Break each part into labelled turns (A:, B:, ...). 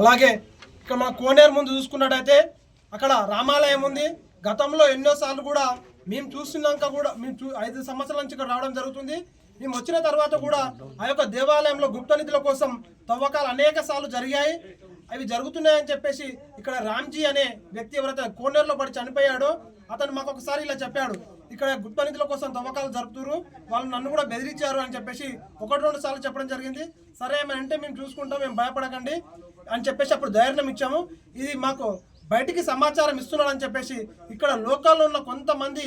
A: అలాగే ఇక్కడ మన కోనేరు ముందు చూసుకున్నట్టయితే అక్కడ రామాలయం ఉంది. గతంలో ఎన్నోసార్లు కూడా మేము చూస్తున్నాక కూడా మేము చూ ఐదు సంవత్సరాల నుంచి ఇక్కడ రావడం జరుగుతుంది. మేము వచ్చిన తర్వాత కూడా ఆ యొక్క దేవాలయంలో గుప్త నిధుల కోసం తవ్వకాలు అనేక సార్లు జరిగాయి. అవి జరుగుతున్నాయని చెప్పేసి ఇక్కడ రామ్జీ అనే వ్యక్తి ఎవరైతే కోనేరులో పడి చనిపోయాడో అతను మాకు ఒకసారి ఇలా చెప్పాడు. ఇక్కడ గుప్త నిధుల కోసం తవ్వకాలు జరుపుతున్నారు వాళ్ళు నన్ను కూడా బెదిరించారు అని చెప్పేసి ఒకటి రెండు సార్లు చెప్పడం జరిగింది. సరే ఏమంటే అంటే మేము చూసుకుంటాం మేము భయపడకండి అని చెప్పేసి అప్పుడు ధైర్యం ఇచ్చాము. ఇది మాకు బయటికి సమాచారం ఇస్తున్నాడని చెప్పేసి ఇక్కడ లోకల్లో ఉన్న కొంతమంది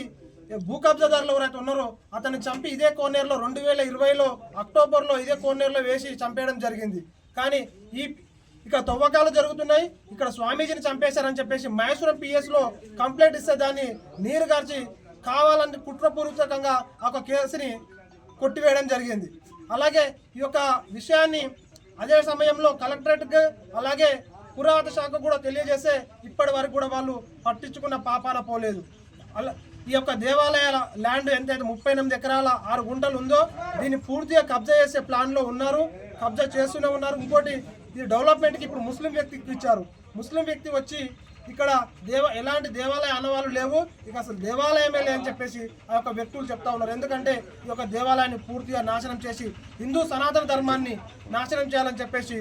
A: భూ కబ్జాదారులు ఎవరైతే ఉన్నారో అతన్ని చంపి ఇదే కోనేరులో రెండు వేల ఇరవైలో అక్టోబర్లో ఇదే కోనేరులో వేసి చంపేయడం జరిగింది. కానీ ఈ ఇక్కడ తవ్వకాలు జరుగుతున్నాయి. ఇక్కడ స్వామీజీని చంపేశారని చెప్పేసి మహేశ్వరం పిఎస్లో కంప్లైంట్ ఇస్తే దాన్ని నీరు గార్చి కావాలని కుట్రపూర్వకంగా ఒక కేసుని కొట్టివేయడం జరిగింది. అలాగే ఈ యొక్క విషయాన్ని అదే సమయంలో కలెక్టరేట్కి అలాగే పురాత శాఖ కూడా తెలియజేస్తే ఇప్పటి వరకు కూడా వాళ్ళు పట్టించుకున్న పాపాన పోలేదు. అలా ఈ యొక్క దేవాలయాల ల్యాండ్ ఎంతైతే ముప్పై ఎనిమిది ఎకరాల ఆరు గుంటలు ఉందో దీన్ని పూర్తిగా కబ్జా చేసే ప్లాన్లో ఉన్నారు కబ్జా చేస్తూనే ఉన్నారు. ఇంకోటి ఇది డెవలప్మెంట్కి ఇప్పుడు ముస్లిం వ్యక్తికి ఇచ్చారు. ముస్లిం వ్యక్తి వచ్చి ఇక్కడ దేవ ఎలాంటి దేవాలయ ఆనవాళ్ళు లేవు. ఇక అసలు దేవాలయమే లేని చెప్పేసి ఆ యొక్క వ్యక్తులు చెప్తా ఉన్నారు. ఎందుకంటే ఈ యొక్క దేవాలయాన్ని పూర్తిగా నాశనం చేసి హిందూ సనాతన ధర్మాన్ని నాశనం చేయాలని చెప్పేసి